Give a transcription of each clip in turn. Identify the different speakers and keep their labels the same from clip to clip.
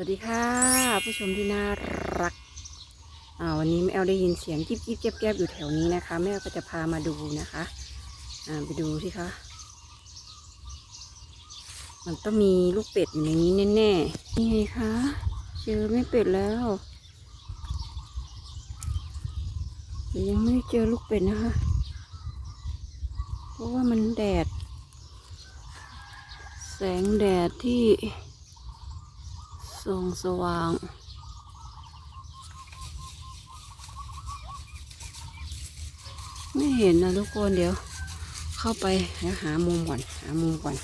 Speaker 1: วัสดีค่ะ ผู้ชมที่น่ารักวันนี้แม่แอลได้ยินเสียงจิ๊บจิ๊บแก๊บแก๊บอยู่แถวนี้นะคะ แม่แอลก็จะพามาดูนะคะไปดูสิคะมันต้องมีลูกเป็ดอยู่ในนี้แน่ๆนี่ไงคะเจอแม่เป็ดแล้วแต่ยังไม่เจอลูกเป็ดนะคะ เพราะว่ามันแดด แสงแดดที่ ส่องสว่าง ไม่เห็นนะทุกคนเดี๋ยว เข้าไปแล้วหามุมก่อนหามุมก่อน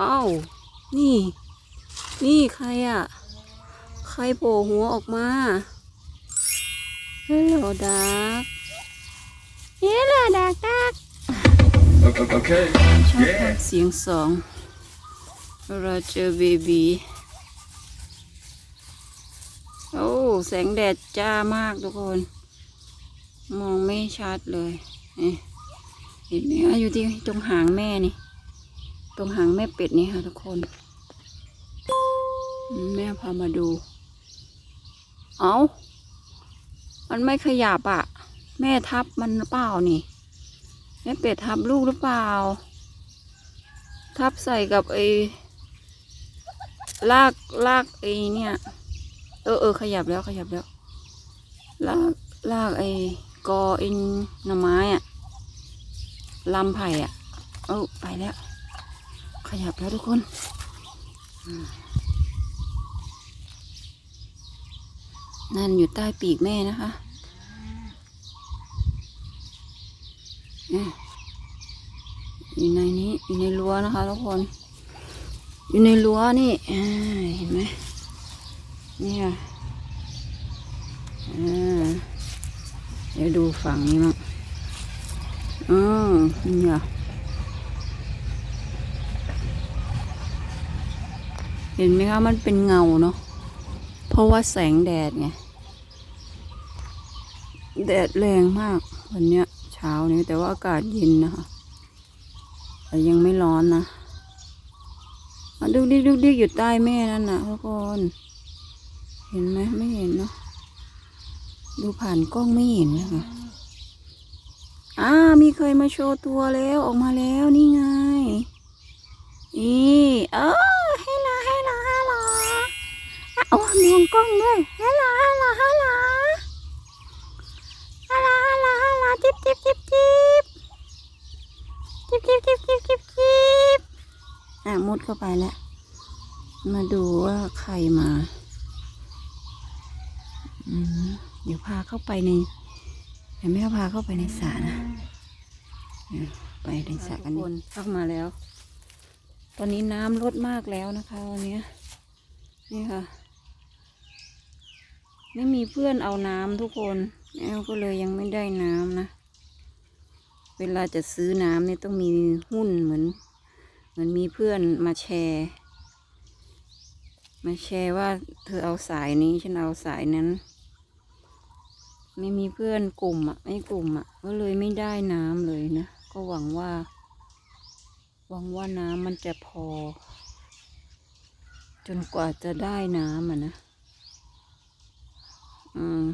Speaker 1: อ้าวนี่ นี่ใครอะ่ะ ใครโผล่หัวออกมาเฮลโลดักเฮลโลดักดัก
Speaker 2: Okay.
Speaker 1: ชอบฟังเสียงสอง เวลาเจอเบบีโอ้แสงแดดจ้ามากทุกคน มองไม่ชัดเลยเห็นไหมอยู่ที่ตรงหางแม่นี่ ตรงหางแม่เป็ดนี่ค่ะทุกคน แม่พามาดู เอามันไม่ขยับอะ่ะ แม่ทับมันหรือเปล่านี่ แม่เป็ดทับลูกหรือเปล่า ทับใส่กับไอ ลากลากไอ้เนี่ย เออเออขยับแล้วขยับแล้ว ลากลากไอ้กอไอหน่อไม้อะลำไผ่อะเออไปแล้ว ขยับแล้วทุกคนนั่นอยู่ใต้ปีกแม่นะคะอะอยู่ในนี้อยู่ในรั้วนะคะทุกคน อยู่ในรั้วนี่เห็นไหมเนี่ยอ่าเดี๋ยวดูฝั่งนี้มั้งอืมเนี่ยเห็นไหมคะมันเป็นเงาเนาะเพราะว่าแสงแดดไงแดดแรงมากวันเนี้ยเช้านี้แต่ว่าอากาศเย็นนะคะแต่ยังไม่ร้อนนะ อะดุกดิกดุกดิกอยู่ใต้แม่นั่นนะทุกคน เห็นไหมไม่เห็นเนาะ ดูผ่านกล้องไม่เห็นนะคะอ่ามีเคยมาโชว์ตัวแล้วออกมาแล้วนี่ไง นี่เออให้ละให้ละให้ละเอามองกล้องด้วยให้ละให้ละให้ละให้ละให้ละให้ละจิ๊บจิ๊บจิ๊บจิ๊บ จิบจิบจิบจิบจิบจิบอะ มุดเข้าไปแล้ว มาดูว่าใครมาเดี๋ยวพาเข้าไปในเดี๋ยวแม่พาเข้าไปในสระนะอะไปในสระกันคนเข้ามาแล้ว ตอนนี้น้ำลดมากแล้วนะคะวันนี้นี่ค่ะ ไม่มีเพื่อนเอาน้ำทุกคนแอลก็เลยยังไม่ได้น้ำนะ เวลาจะซื้อน้ำเนี่ยต้องมีหุ้นเหมือน เหมือนมีเพื่อนมาแชร์ มาแชร์ว่าเธอเอาสายนี้ฉันเอาสายนั้น ไม่มีเพื่อนกลุ่มอะไม่กลุ่มอะก็เลยไม่ได้น้ำเลยนะ ก็หวังว่า หวังว่าน้ำมันจะพอ จนกว่าจะได้น้ำอะนะอืม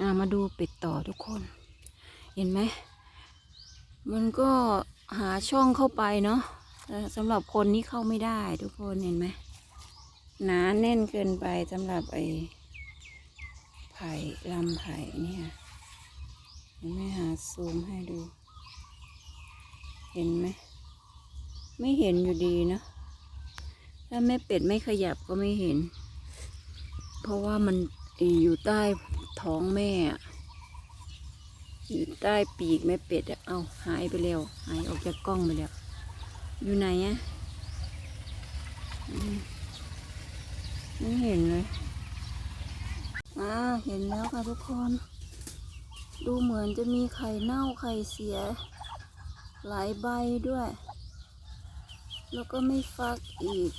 Speaker 1: อ่ามาดูเป็ดต่อทุกคน เห็นไหม มันก็ หาช่องเข้าไปเนาะสำหรับคนนี้เข้าไม่ได้ทุกคนเห็นไหมหนาแน่นเกินไปสำหรับไอ้ไผ่ลำไผ่เนี่ยเห็นไหมหาซูมให้ดู เห็นไหมไม่เห็นอยู่ดีนะถ้าแม่เป็ดไม่ขยับก็ไม่เห็น เพราะว่ามันอยู่ใต้ท้องแม่อะ อยู่ใต้ปีกแม่เป็ดเอาหายไปแล้ว หายออกจากกล้องไปแล้ว อยู่ไหนอะไม่เห็นเลยอ่าเห็นแล้วค่ะทุกคน ดูเหมือนจะมีไข่เน่าไข่เสีย หลายใบด้วย แล้วก็ไม่ฟักอีก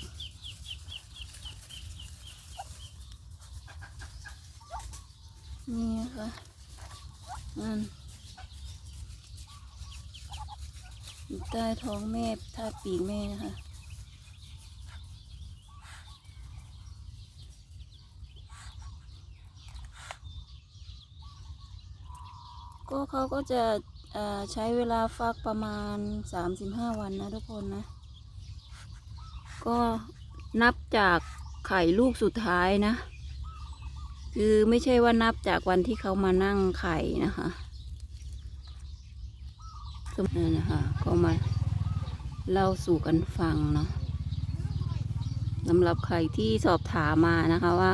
Speaker 1: นี่นะคะนั่น ใต้ท้องแม่ท่าปีแม่นะคะ ก็เขาก็จะใช้เวลาฟักประมาณ 35 วันนะทุกคนนะ ก็นับจากไข่ลูกสุดท้ายนะ คือไม่ใช่ว่านับจากวันที่เขามานั่งไข่นะคะ ก็นั่นะคะ ก็มาเล่าสู่กันฟังเนาะสำหรับใครที่สอบถามมานะคะว่า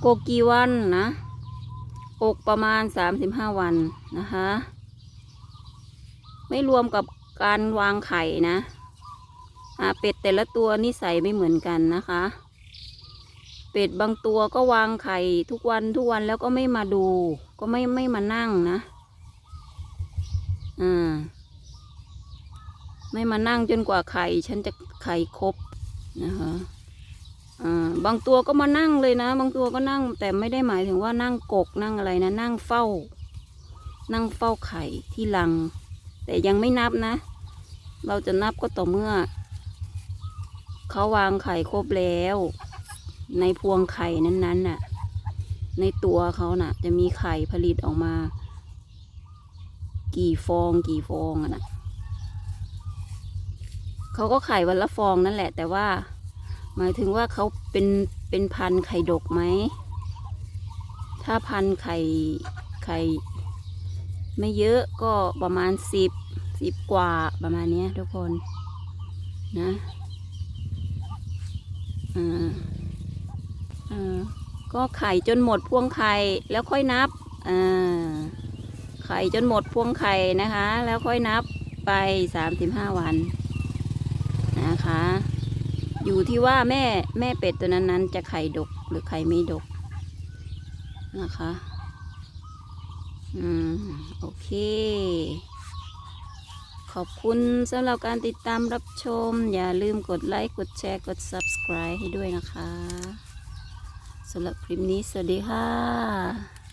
Speaker 1: โกกี่วันนะ อกประมาณ35วันนะคะ ไม่รวมกับการวางไข่นะอาเป็ดแต่ละตัวนิสัยไม่เหมือนกันนะคะ เป็ดบางตัวก็วางไข่ทุกวันทุกวันแล้วก็ไม่มาดู ก็ไม่ไม่มานั่งนะ อ่า ไม่มานั่งจนกว่าไข่ ฉันจะไข่ครบนะคะอ่าบางตัวก็มานั่งเลยนะ บางตัวก็นั่ง แต่ไม่ได้หมายถึงว่านั่งกกนั่งอะไรนะ นั่งเฝ้า นั่งเฝ้าไข่ที่รัง แต่ยังไม่นับนะ เราจะนับก็ต่อเมื่อเขาวางไข่ครบแล้ว ในพวงไข่นั้นๆน่ะ ในตัวเขาน่ะ จะมีไข่ผลิตออกมา กี่ฟองกี่ฟองอะนะ เขาก็ไข่วันละฟองนั่นแหละ แต่ว่า หมายถึงว่าเขาเป็นเป็นพันไข่ดกไหม ถ้าพันไข่ไข่ไม่เยอะก็ประมาณสิบสิบกว่าประมาณนี้ทุกคนนะอ่าอ่าก็ไข่จนหมดพวงไข่แล้วค่อยนับอ่าไข่จนหมดพวงไข่นะคะ แล้วค่อยนับไปสามสิบห้าวัน นะคะ อยู่ที่ว่าแม่แม่เป็ดตัวนั้นนั้นๆ จะไข่ดกหรือไข่ไม่ดกนะคะ อืม โอเค ขอบคุณสำหรับการติดตามรับชม อย่าลืมกดไลค์ กดแชร์ กด Subscribe ให้ด้วยนะคะสำหรับคลิปนี้ สวัสดีค่ะ